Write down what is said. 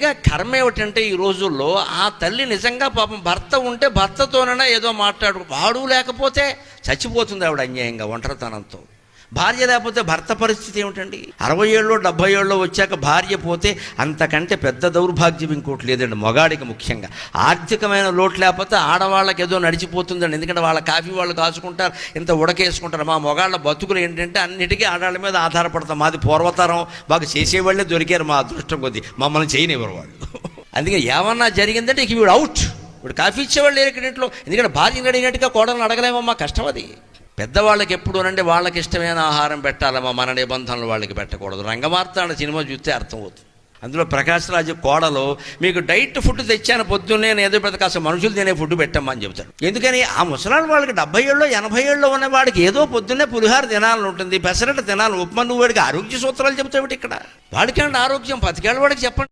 ఇక కర్మ ఏమిటంటే ఈ రోజుల్లో ఆ తల్లి నిజంగా పాపం భర్త ఉంటే భర్తతోనైనా ఏదో మాట్లాడు వాడు లేకపోతే చచ్చిపోతుంది ఆవిడ అన్యాయంగా ఒంటరితనంతో. భార్య లేకపోతే భర్త పరిస్థితి ఏమిటండి? అరవై ఏళ్ళు డెబ్బై ఏళ్ళు వచ్చాక భార్య పోతే అంతకంటే పెద్ద దౌర్భాగ్యం ఇంకోటి లేదండి మొగాడికి ముఖ్యంగా. ఆర్థికమైన లోటు లేకపోతే ఆడవాళ్ళకి ఏదో నడిచిపోతుందండి ఎందుకంటే వాళ్ళ కాఫీ వాళ్ళు కాచుకుంటారు ఇంత ఉడకేసుకుంటారు. మా మొగాళ్ళ బతుకులు ఏంటంటే అన్నిటికీ ఆడవాళ్ళ మీద ఆధారపడతాం. మాది పూర్వతరం మాకు చేసేవాళ్ళే దొరికారు మా అదృష్టం కొద్దీ. మమ్మల్ని చేయనివ్వరు వాళ్ళు. అందుకే ఏమన్నా జరిగిందంటే ఇక వీడు అవుట్ ఇప్పుడు కాఫీ ఇచ్చేవాళ్ళు లేరు ఇక్కడ ఇంట్లో. ఎందుకంటే భార్యను అడిగినట్టుగా కోడలను అడగలేమమ్మా కష్టం అది. పెద్దవాళ్ళకి ఎప్పుడు అంటే వాళ్ళకి ఇష్టమైన ఆహారం పెట్టాలమ్మా మన నిబంధనలు వాళ్ళకి పెట్టకూడదు. రంగమార్తాండ సినిమా చూస్తే అర్థమవుతుంది. అందులో ప్రకాష్ రాజు కోడలు మీకు డైట్ ఫుడ్ తెచ్చాను పొద్దున్నే నేను ఏదో పెద్ద కాస్త మనుషులు తినే ఫుడ్ పెట్టమ్మని చెబుతారు. ఎందుకని ఆ ముసలాడు వాళ్ళకి డెబ్బై ఏళ్ళు ఎనభై ఏళ్ళు ఉన్న వాడికి ఏదో పొద్దున్నే పులిహార తినాలని ఉంటుంది పెసరట్టు తినాలి ఉప్మా నువ్వు వాడికి ఆరోగ్య సూత్రాలు చెబుతావు ఇక్కడ? వాడికి ఆరోగ్యం? పతికేళ్ళ వాడికి చెప్పండి.